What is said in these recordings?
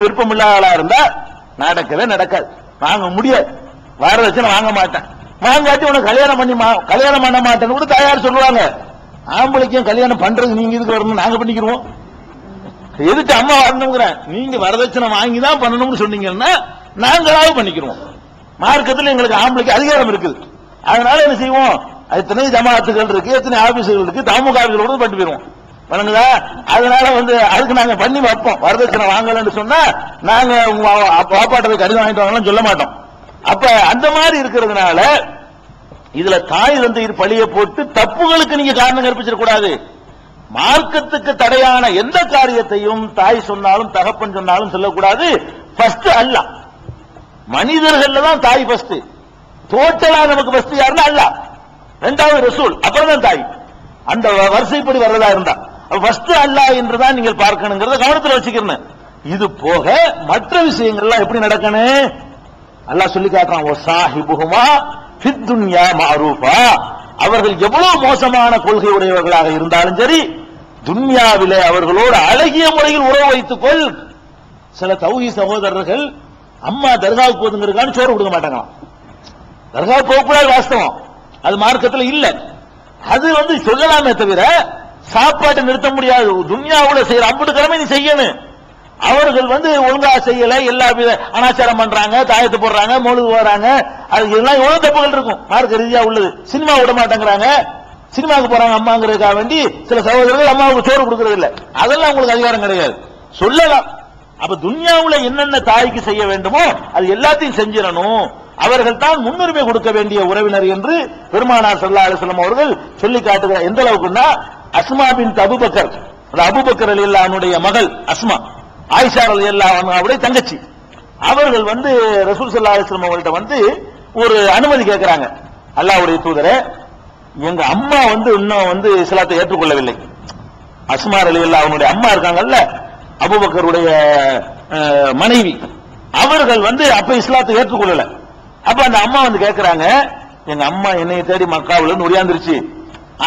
விருப்பம் இல்லாத ஆளா இருந்தா நடக்கவே நடக்காது. வாங்க முடியாது. வரதட்சணை வாங்க மாட்டேன். வாங்காட்டி உனக்கு கல்யாணம் பண்ணி மா- கல்யாணம் பண்ண மாட்டேன்னு கூட தயார் சொல்லுவாங்க. ஆம்பளைக்கும் கல்யாணம் பண்றது நீங்க இதுக்கு வரணும் நாங்க பண்ணிக்கிறோம் எதுக்கு அம்மா வரணுங்கிறேன் நீங்க வரதட்சணை வாங்கி தான் பண்ணணும்னு சொன்னீங்கன்னா நாங்களாவது பண்ணிக்கிறோம் மார்க்கத்தில் எங்களுக்கு ஆம்பளைக்கு அதிகாரம் இருக்குது. அதனால என்ன செய்வோம்? எத்தனை ஜமாத்துகள் இருக்கு எத்தனை ஆபீஸுகள் இருக்கு தாமுகார்களோட பண்ணி போயிருவோம் வணங்குதா? அதனால வந்து அதுக்கு நாங்க பண்ணி வைப்போம். வரதட்சணை வாங்கலன்னு சொன்னா நாங்க உங்க வாப்பாட்டதை கடிதம் வாங்கிட்டு வாங்கலாம் சொல்ல மாட்டோம். அப்ப அந்த மாதிரி இருக்கிறதுனால இதுல தாய் தந்தை பழிய போட்டு தப்புகளுக்கு நீங்க காரணம் கற்பிச்சிட கூடாது மார்க்கத்துக்கு தடையான எந்த காரியத்தையும் தாய் சொன்னாலும் தகப்பன் சொன்னாலும் சொல்லக்கூடாது. ஃபர்ஸ்ட் அல்ல. மனிதர்கள் தான் தாய் ஃபர்ஸ்ட் டோட்டலா நமக்கு ஃபர்ஸ்ட் யாருன்னா அல்லாஹ் ரெண்டாவது ரசூல் அப்புறம் தான் தாய். அந்த வரிசைப்படி வர்றதா இருந்தா. வஸ்து அல்ல என்று தான் நீங்கள் பார்க்கணுங்கிறத கவனத்தில் வச்சுக்கிறேன் இது போக மற்ற விஷயங்கள்லாம் எப்படி நடக்கணும் அல்லாஹ் சொல்லி காட்டுறான் ஓ சாஹிபுகுமா துன்யா மாரூபா அவர்கள் எவ்வளவு மோசமான கொள்கை உடையவர்களாக இருந்தாலும் சரி துன்யாவிலே அவர்களோடு அழகிய முறையில் உறவு வைத்துக் கொள். சில தௌஹி சகோதரர்கள் அம்மா தர்காவுக்கு போதுங்கிறதுக்கான சோறு கொடுக்க மாட்டாங்களாம். தர்கா போகக்கூடாது வாஸ்தவம். அது மார்க்கத்துல இல்லை. அது வந்து சொல்லலாமே தவிர சாப்பாட்டை நிறுத்த முடியாது. துன்யாவுல செய்யற அம்புட்டு கடமை நீ செய்யணும். அவர்கள் வந்து ஒழுங்கா செய்யல எல்லா வித அனாச்சாரம் பண்றாங்க தாயத்து போடுறாங்க மொழுது போறாங்க. அது எல்லாம் எவ்வளவு தப்புகள் இருக்கும். மார்க்க ரீதியா உள்ளது. சினிமா விட மாட்டேங்கிறாங்க. சினிமாவுக்கு போறாங்க அம்மாங்கிறதுக்காக வேண்டி சில சகோதரர்கள் அம்மாவுக்கு சோறு கொடுக்கறது இல்ல. அதெல்லாம் உங்களுக்கு அதிகாரம் கிடையாது. சொல்லலாம். அப்ப துன்யாவுல என்னென்ன தாய்க்கு செய்ய வேண்டுமோ அது எல்லாத்தையும் செஞ்சிடணும். அவர்கள் தான் முன்னுரிமை கொடுக்க வேண்டிய உறவினர் என்று பெருமானார் சல்லா அலைஹி அவர்கள் சொல்லி காட்டுகிறார். எந்த அளவுக்குன்னா அஸ்மா பின் அபூபக்கர். அந்த அலி ரலியல்லாஹுடைய மகள் அஸ்மா. ஆயிஷா அலி அல்லாவுடைய தங்கச்சி. அவர்கள் வந்து ரசூல் சல்லா அலிஸ்லாம் அவர்கள்ட்ட வந்து ஒரு அனுமதி கேட்கிறாங்க. அல்லாஹ்வுடைய தூதரே எங்க அம்மா வந்து இன்னும் வந்து இஸ்லாத்தை ஏற்றுக்கொள்ளவில்லை. அஸ்மா அல்லா அவனுடைய அம்மா இருக்காங்கல்ல அபூபக்கருடைய மனைவி. அவர்கள் வந்து அப்ப இஸ்லாத்தை ஏற்றுக்கொள்ளல. அப்ப அந்த அம்மா வந்து கேட்கிறாங்க எங்க அம்மா என்னைய தேடி மக்காவுல இருந்து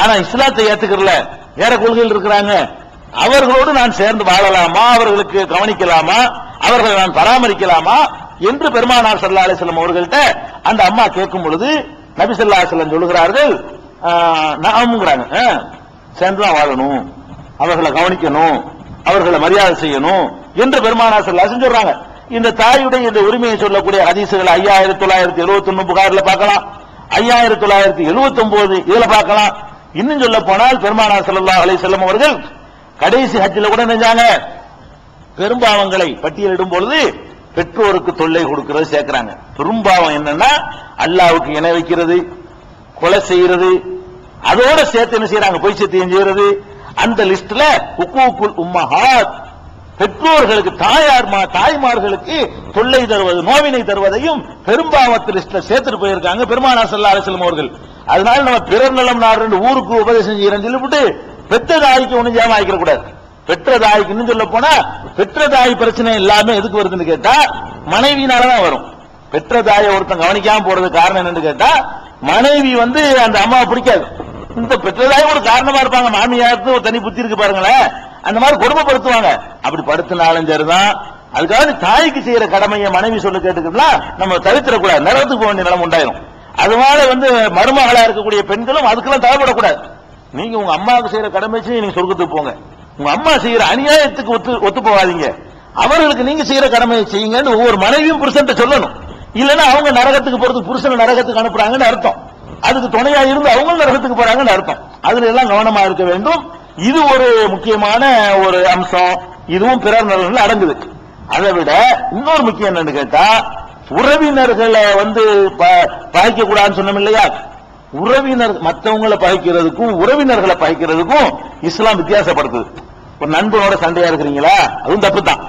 ஆனா இஸ்லாத்தை ஏத்துக்கறல. வேற கொள்கையில் இருக்கிறாங்க. அவர்களோடு நான் சேர்ந்து வாழலாமா? அவர்களுக்கு கவனிக்கலாமா? அவர்களை நான் பராமரிக்கலாமா? என்று பெருமானார் சல்லா அலிஸ்லம் அவர்கள்ட்ட அந்த அம்மா கேட்கும் பொழுது நபி ஸல்லல்லாஹு அலைஹி சொல்லுகிறார்கள் ஆஹ், நாம்ங்கிறாங்க சேர்ந்துதான் வாழணும். அவர்களை கவனிக்கணும். அவர்களை மரியாதை செய்யணும். என்று பெருமானார் சல்லா சொல்றாங்க. இந்த தாயுடைய இந்த உரிமையை சொல்லக்கூடிய ஹதீசுகள் ஐயாயிரத்தி தொள்ளாயிரத்தி எழுபத்தி ஒன்னு புகாரில் பார்க்கலாம். ஐயாயிரத்தி தொள்ளாயிரத்தி எழுபத்தி ஒன்பது இதுல பார்க்கலாம். இன்னும் சொல்ல போனால் பெருமானார் ஸல்லல்லாஹு அலை செல்லம் அவர்கள் கடைசி ஹஜ்ஜில் கூட நினைஞ்சாங்க பெரும்பாவங்களை பட்டியலிடும் பொழுது பெற்றோருக்கு தொல்லை கொடுக்கிறது சேர்க்கிறாங்க. பெரும்பாவம் என்னன்னா அல்லாவுக்கு இணை வைக்கிறது கொலை செய்யறது அதோட சேர்த்து என்ன செய்யறாங்க பொய் சத்தியம் செய்யறது அந்த லிஸ்ட்ல உக்கூக்குள் உம்மஹாத் பெற்றோர்களுக்கு தாயார் தாய்மார்களுக்கு தொல்லை தருவது நோவினை தருவதையும் பெரும்பாவத்து லிஸ்ட்ல சேர்த்துட்டு போயிருக்காங்க பெருமானா சல்லா அலைஹி அவர்கள். அதனால நம்ம பிறர் நலம் நாடு ஊருக்கு உபதேசம் செய்யறேன்னு சொல்லிவிட்டு பெற்ற தாய்க்கு ஒன்றும் ஜாம ஆக்கிற கூடாது பெற்ற தாய்க்கு இன்னும் சொல்ல போனா பெற்ற தாய் பிரச்சனை எல்லாமே எதுக்கு வருதுன்னு கேட்டா மனைவினாலதான் வரும். பெற்ற தாயை ஒருத்தன் கவனிக்காம போறது காரணம் என்னன்னு கேட்டா மனைவி வந்து அந்த அம்மாவை பிடிக்காது. இந்த பெற்றதாய் ஒரு காரணமா இருப்பாங்க. மாமியாருக்கு ஒரு தனி புத்தி இருக்கு பாருங்களேன். அந்த மாதிரி கொடுமைப்படுத்துவாங்க. அப்படி படுத்தினாலும் சரிதான். அதுக்காக தாய்க்கு செய்யற கடமையை மனைவி சொல்லு கேட்டுக்கலாம் நம்ம தவிர்த்திடக்கூடாது. நிலத்துக்கு போக வேண்டிய நிலம் உண்டாயிரும். அதனால வந்து மருமகளா இருக்கக்கூடிய பெண்களும் அதுக்கெல்லாம் தவறப்படக்கூடாது நீங்க உங்க அம்மாவுக்கு செய்யற கடமை நீங்க சொர்க்கத்துக்கு போங்க. உங்க அம்மா செய்யற அநியாயத்துக்கு ஒத்து ஒத்து போகாதீங்க. அவர்களுக்கு நீங்க செய்யற கடமையை செய்யுங்கன்னு ஒவ்வொரு மனைவியும் புருஷன் சொல்லணும். இல்லைன்னா அவங்க நரகத்துக்கு போறதுக்கு புருஷனை நரகத்துக்கு அனுப்புறாங்கன்னு அர்த்தம். அதுக்கு துணையா இருந்து அவங்களும் நரகத்துக்கு போறாங்கன்னு அர்த்தம். அதுல எல்லாம் கவனமா இருக்க வேண்டும். இது ஒரு முக்கியமான ஒரு அம்சம். இதுவும் பிறர் நலன்கள் அடங்குது. அதை விட இன்னொரு முக்கியம் என்னன்னு கேட்டா உறவினர்களை வந்து ப- பகைக்க கூடாதுன்னு சொன்னோம் இல்லையா? உறவினர் மற்றவங்களை பகைக்கிறதுக்கும் உறவினர்களை பகைக்கிறதுக்கும் இஸ்லாம் வித்தியாசப்படுத்துது. ஒரு நண்பனோட சண்டையா இருக்கிறீங்களா? அதுவும் தப்பு தான்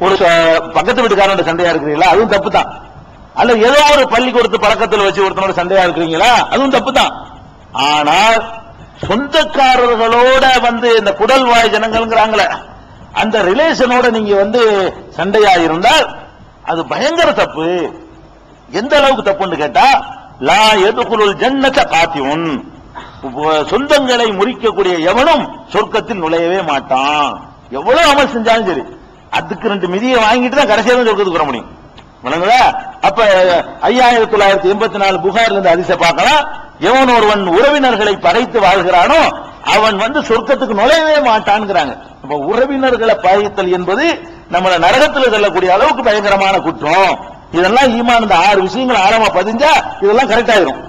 ஒரு ச- பக்கத்து வீட்டுக்காரனோட சண்டையா இருக்கிறீங்களா? அதுவும் தப்பு தான் அல்ல ஏதோ ஒரு பள்ளிக்கூடத்து பழக்கத்தில் வச்சு ஒருத்தனோட சண்டையா இருக்கிறீங்களா? அதுவும் தப்பு தான் ஆனால் சொந்தக்காரர்களோட வந்து இந்த குடல் வாய் ஜனங்கள்ங்கிறாங்களே அந்த ரிலேஷனோட நீங்க வந்து சண்டையா இருந்தால் அது பயங்கர தப்பு. எந்த அளவுக்கு தப்புன்னு கேட்டா லா எதுக்குள் ஜன்னத்தை காத்தியும் சொந்தங்களை முறிக்கக்கூடிய எவனும் சொர்க்கத்தில் நுழையவே மாட்டான். எவ்வளவு அமல் செஞ்சாலும் சரி. அதுக்கு ரெண்டு மிதியை வாங்கிட்டு தான் கடைசியா தான் சொர்க்கத்துக்கு வர முடியும். விளங்குதா? அப்ப ஐயாயிரத்தி தொள்ளாயிரத்தி எண்பத்தி நாலு புகார்ல இருந்து அதிசய பார்க்கலாம். எவன் ஒருவன் உறவினர்களை படைத்து வாழ்கிறானோ அவன் வந்து சொர்க்கத்துக்கு நுழையவே மாட்டான்ங்கிறாங்க. அப்ப உறவினர்களை பாதித்தல் என்பது நம்மள நரகத்தில் செல்லக்கூடிய அளவுக்கு பயங்கரமான குற்றம். இதெல்லாம் ஈமான் இந்த ஆறு விஷயங்கள் ஆழமா பதிஞ்சா இதெல்லாம் கரெக்ட் ஆயிரும்.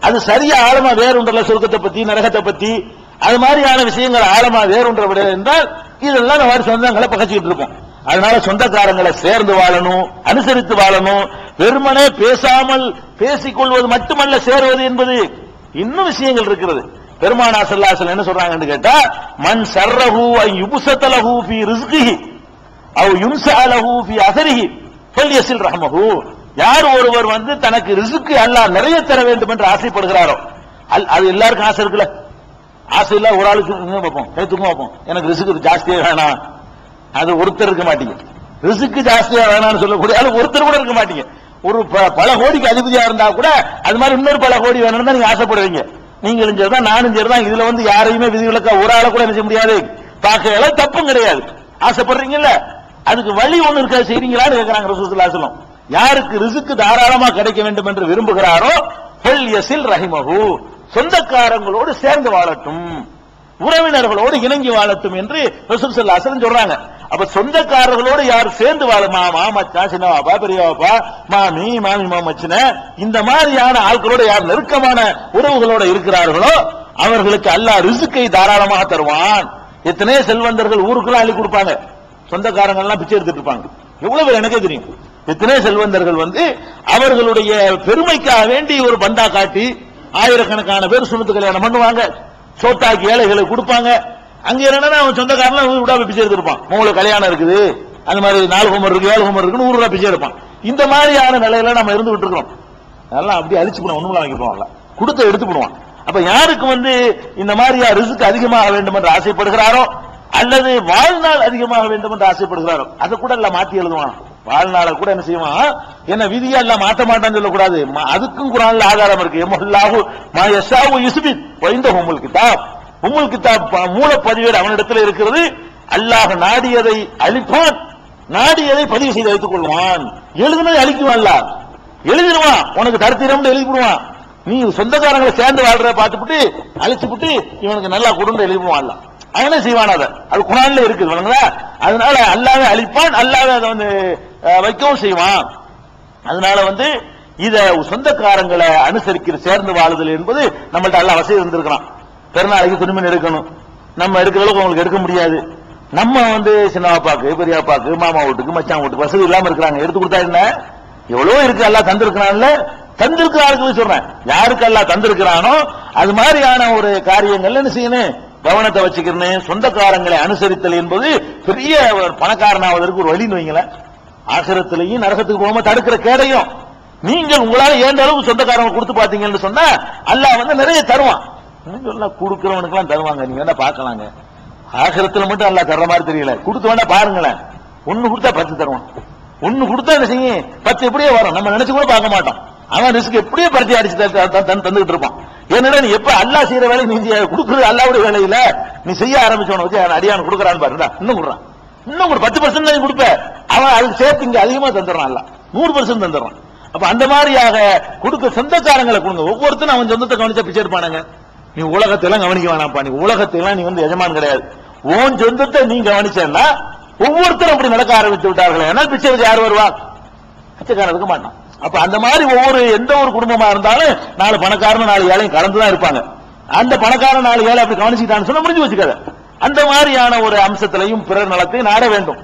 அது சரியா ஆழமா வேறுன்றல சொர்க்கத்தை பத்தி நரகத்தை பத்தி அது மாதிரியான விஷயங்கள் ஆழமா வேறுன்ற விட என்றால் இதெல்லாம் நம்ம சொந்தங்களை பகச்சிக்கிட்டு இருக்கோம் அதனால சொந்தக்காரங்களை சேர்ந்து வாழணும் அனுசரித்து வாழணும். வெறுமனே பேசாமல் பேசிக்கொள்வது மட்டுமல்ல சேருவது என்பது இன்னும் விஷயங்கள் இருக்கிறது. பெருமானா செல்லாசல் என்ன சொல்றாங்கன்னு கேட்டா மண் சர்ரஹு ஐ யுபுசத்தலஹு ஃபி ரிஸ்கிஹி அவ் யும்சாலஹு ஃபி அசரிஹி ஃபல்யஸில் ரஹமஹு. யார் ஒருவர் வந்து தனக்கு ரிசுக்கு அல்லாஹ் நிறைய தர வேண்டும் என்று ஆசைப்படுகிறாரோ அல்- அது எல்லாருக்கும் ஆசை இருக்குல்ல? ஆசை இல்ல ஒரு ஆளுக்கு பார்ப்போம் எடுத்துக்கும் பார்ப்போம் எனக்கு ரிசுக்கு ஜாஸ்தியே வேணாம். அது ஒருத்தர் இருக்க மாட்டீங்க. ரிசுக்கு ஜாஸ்தியா வேணாம்னு சொல்லக்கூடிய ஆளு ஒருத்தர் கூட இருக்க மாட்டீங்க. ஒரு ப- பல கோடிக்கு அதிபதியா இருந்தா கூட அது மாதிரி இன்னொரு பல கோடி வேணும்னு தான் நீங்க ஆசைப்படுவீங்க. நீங்களும் சரிதான் நானும் சரிதான். இதுல வந்து யாரையுமே விதிவிலக்கா ஒரு ஆளை கூட என்ன செய்ய முடியாது. பார்க்க தப்பும் கிடையாது. ஆசைப்படுறீங்கல்ல? அதுக்கு வழி ஒண்ணு இருக்கா? செய்றீங்களான்னு கேட்கிறாங்க ரசூலுல்லாஹி யாருக்கு ரிசுக்கு தாராளமா கிடைக்க வேண்டும் என்று விரும்புகிறாரோ ஃபல் எசில் ரஹிமஹு. சொந்தக்காரங்களோடு சேர்ந்து வாழட்டும். உறவினர்களோடு இணங்கி வாழட்டும் என்று ரசூல் ஸல்லல்லாஹு சொல்றாங்க. அப்ப சொந்தக்காரர்களோடு யார் சேர்ந்து வாழ? மாமச்சா மச்சான் சின்னவாப்பா பெரியவாப்பா மாமி மாமி மாமச்சின இந்த மாதிரியான ஆட்களோட யார் நெருக்கமான உறவுகளோட இருக்கிறார்களோ அவர்களுக்கு அல்லாஹ் ரிசுக்கை தாராளமாக தருவான். எத்தனையோ செல்வந்தர்கள் ஊருக்குள்ள அள்ளி கொடுப்பாங்க. சொந்தக்காரங்க எல்லாம் பிச்சை எடுத்துட்டு இருப்பாங்க. எவ்வளவு பேர் எனக்கே தெரியும். எத்தனையோ செல்வந்தர்கள் வந்து அவர்களுடைய பெருமைக்காக வேண்டி ஒரு பந்தா காட்டி ஆயிரக்கணக்கான பேர் சுமத்து கல்யாணம் பண்ணுவாங்க. சோத்தாக்கி ஏழைகளை கொடுப்பாங்க. அங்க என்னன்னா அவன் சொந்தக்காரன் விடாம பிச்சை எடுத்திருப்பான் உங்களுக்கு கல்யாணம் இருக்குது. அந்த மாதிரி நாலு ஹோமர் இருக்கு ஏழு ஹோமர் இருக்குன்னு ஊருல பிச்சை எடுப்பான். இந்த மாதிரியான நிலையில நம்ம இருந்து விட்டுருக்கோம் அதெல்லாம் அப்படியே அழிச்சு போடுவோம் ஒண்ணுமில்ல வாங்கி போவான்ல. கொடுத்து எடுத்து போடுவான். அப்ப யாருக்கு வந்து இந்த மாதிரியா ரிசுக்கு அதிகமாக வேண்டும் என்று ஆசைப்படுகிறாரோ அல்லது வாழ்நாள் அதிகமாக வேண்டும் என்று ஆசைப்படுகிறாரோ அதை கூட எல்லாம் மாத்தி எழுதுவான். வாழ்நாளை கூட என்ன செய்வான்? என்ன விதியா எல்லாம் மாத்த மாட்டான்னு சொல்லக்கூடாது. அதுக்கும் குரான்ல ஆதாரம் இருக்கு. எம்மல்லாஹு மா யஷாவு யுஸ்பித் வைந்த உம்முல் கிதாப். உம்முல் கிதாப் மூல பதிவேடு அவனிடத்தில் இருக்கிறது. அல்லாஹ் நாடியதை அழிப்பான். நாடியதை பதிவு செய்து வைத்துக் கொள்வான். எழுதுனதை அழிக்குவான்ல எழுதிடுவான். உனக்கு தருத்திரம் எழுதிவிடுவான் நீ சொந்தக்காரங்களை சேர்ந்து வாழ்ற பார்த்துப்புட்டு அழிச்சுப்புட்டு இவனுக்கு நல்லா குடும்பம் எழுதிடுவான் அல்ல. அவனே செய்வான் அதை? அது குரான்ல இருக்குது அதனால அல்லாவே அழிப்பான் அல்லாவே அதை வந்து வைக்கவும் செய்வான். அதனால வந்து இத சொந்தக்காரங்களை அனுசரிக்கிற சேர்ந்து வாழுதல் என்பது நம்மள்ட்ட எல்லாம் வசதி இருந்திருக்கிறான் பெருநாளைக்கு துணிமணி எடுக்கணும். நம்ம எடுக்கிற அளவுக்கு அவங்களுக்கு எடுக்க முடியாது. நம்ம வந்து சின்னப்பாக்கு பெரியாப்பாக்கு மாமா வீட்டுக்கு மச்சான் வீட்டுக்கு வசதி இல்லாம இருக்கிறாங்க. எடுத்து கொடுத்தா என்ன? எவ்வளவு இருக்கு. எல்லாம் தந்திருக்கிறான்ல. தந்திருக்கிற ஆளுக்கு சொல்றேன். யாருக்கு எல்லாம் தந்திருக்கிறானோ அது மாதிரியான ஒரு காரியங்கள் என்ன செய்யணும்? கவனத்தை வச்சுக்கணும். சொந்தக்காரங்களை அனுசரித்தல் என்பது பெரிய ஒரு பணக்காரனாவதற்கு ஒரு வழின்னு வைங்களேன். ஆசிரத்திலையும் நரகத்துக்கு போகாம தடுக்கிற கேடையும். நீங்கள் உங்களால ஏண்ட அளவுக்கு சொந்தக்காரங்க கொடுத்து பாத்தீங்கன்னு சொன்னா அல்லாஹ் வந்து நிறைய தருவான். எல்லாம் கொடுக்கிறவனுக்கு தருவாங்க. நீங்க வேணா பார்க்கலாங்க. ஆகிரத்துல மட்டும் நல்லா தர்ற மாதிரி தெரியல. கொடுத்து வேணா பாருங்களேன். ஒண்ணு கொடுத்தா பத்து தருவான். ஒண்ணு கொடுத்தா என்ன செய்யும்? பத்து எப்படியே வரும். நம்ம நினைச்சு கூட பார்க்க மாட்டோம். அவன் ரிஸ்க் எப்படியே பருத்தி அடிச்சு தந்துகிட்டு இருப்பான். என்னடா நீ எப்ப அல்லாஹ் செய்யற வேலை நீ கொடுக்குறது அல்லாவுடைய வேலையில நீ செய்ய ஆரம்பிச்சவன வச்சு அவன் அடியான் கொடுக்குறான்னு பாருடா இன்னும் கொடுறான். இன்னும் ஒரு பத்து பர்சன்ட் தான் கொடுப்ப. அவன் அதுக்கு சேர்த்து இங்க அதிகமா தந்துடுறான் அல்ல நூறு பர்சன்ட் தந்துடுறான். அப்ப அந்த மாதிரியாக கொடுக்க சொந்தக்காரங்களை கொடுங்க. ஒவ்வொருத்தரும் அவன் சொந்தத்தை கவனிச்சா பிச்சை எடுப்பானுங்க. நீ உலகத்தெல்லாம் கவனிக்க வேணாம்ப்பா. நீ உலகத்தெல்லாம் நீ வந்து எஜமான் கிடையாது. உன் சொந்தத்தை நீ கவனிச்சேன்னா ஒவ்வொருத்தரும் அப்படி நடக்க ஆரம்பித்து விட்டார்கள். ஏன்னா பிச்சை வச்சு யார் வருவா? பிச்சைக்காரன் இருக்க மாட்டான். அப்ப அந்த மாதிரி ஒவ்வொரு எந்த ஒரு குடும்பமா இருந்தாலும் நாலு பணக்காரன் நாலு ஏழையும் கலந்துதான் இருப்பாங்க. அந்த பணக்காரன் நாலு ஏழை அப்படி கவனிச்சுட்டான்னு சொன்னா முடிஞ்சு வச்சுக்காத அந்த மாதிரியான ஒரு அம்சத்திலையும் பிறர் நலத்தையும் நாட வேண்டும்.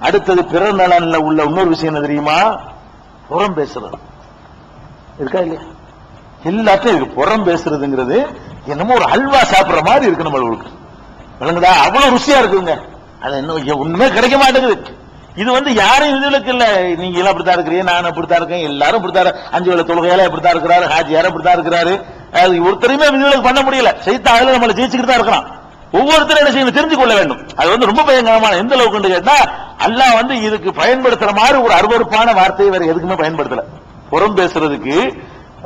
அடுத்தது பிறர் நலன்ல உள்ள இன்னொரு விஷயம் என்ன தெரியுமா? புறம் பேசுறது. இருக்கா இல்லையா? எல்லாத்தையும் இருக்கு. புறம் பேசுறதுங்கிறது என்னமோ ஒரு அல்வா சாப்பிடுற மாதிரி இருக்கு நம்மளுக்கு விளங்குதா? அவ்வளவு ருசியா இருக்குங்க. அது இன்னும் ஒண்ணுமே கிடைக்க மாட்டேங்குது. இது வந்து யாரும் இதுகளுக்கு இல்ல. நீங்க எல்லாம் அப்படித்தான் இருக்கிறீங்க நானும் அப்படித்தான் இருக்கேன் எல்லாரும் அப்படித்தான் அஞ்சு வேலை தொழுகையால இப்படித்தான் இருக்கிறாரு ஹாஜியார இப்படித்தான் இருக்கிறாரு. அது ஒருத்தரையுமே இதுகளுக்கு பண்ண முடியல. செய்தாலும் நம்மளை ஜெயிச்சுக்கிட்டு தான் இருக்கிறான். ஒவ்வொருத்தரும் என்ன செய்யணும்? தெரிஞ்சு கொள்ள வேண்டும். அது வந்து ரொம்ப பயங்கரமான எந்த அளவுக்கு கேட்டா அல்லாஹ் வந்து இதுக்கு பயன்படுத்துற மாதிரி ஒரு அருவருப்பான வார்த்தையை வேற எதுக்குமே பயன்படுத்தல. புறம் பேசுறதுக்கு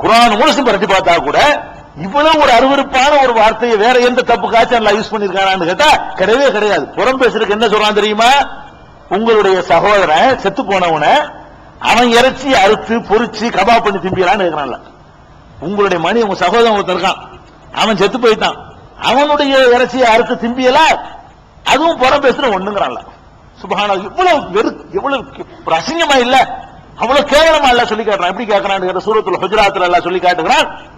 குரான் முழுசும் பரட்டி பார்த்தா கூட இவ்வளவு ஒரு அருவருப்பான ஒரு வார்த்தையை வேற எந்த தப்பு காய்ச்சல் யூஸ் பண்ணிருக்கானான்னு கேட்டா கிடையவே கிடையாது. புறம் பேசுறதுக்கு என்ன சொல்றான் தெரியுமா? உங்களுடைய சகோதரன் செத்து போனவன அவன் இறைச்சி அறுத்து பொரிச்சு கபாப் பண்ணி திம்பிடலான்னு இருக்கிறான்ல உங்களுடைய மணி உங்க சகோதரன் ஒருத்தன் இருக்கான். அவன் செத்து போயிட்டான். அவனுடைய இறைச்சியை அறுத்து திம்பியல? அதுவும் புறம் பேசுற ஒண்ணுங்கிறான்ல. சுபகான இவ்வளவு வெறு எவ்வளவு அசிங்கமா இல்ல. அவ்வளவு கேவலமா இல்ல சொல்லி காட்டுறான். எப்படி கேட்கறான் சூரத்துல ஹுஜராத்துல எல்லாம் சொல்லி காட்டுகிறான்.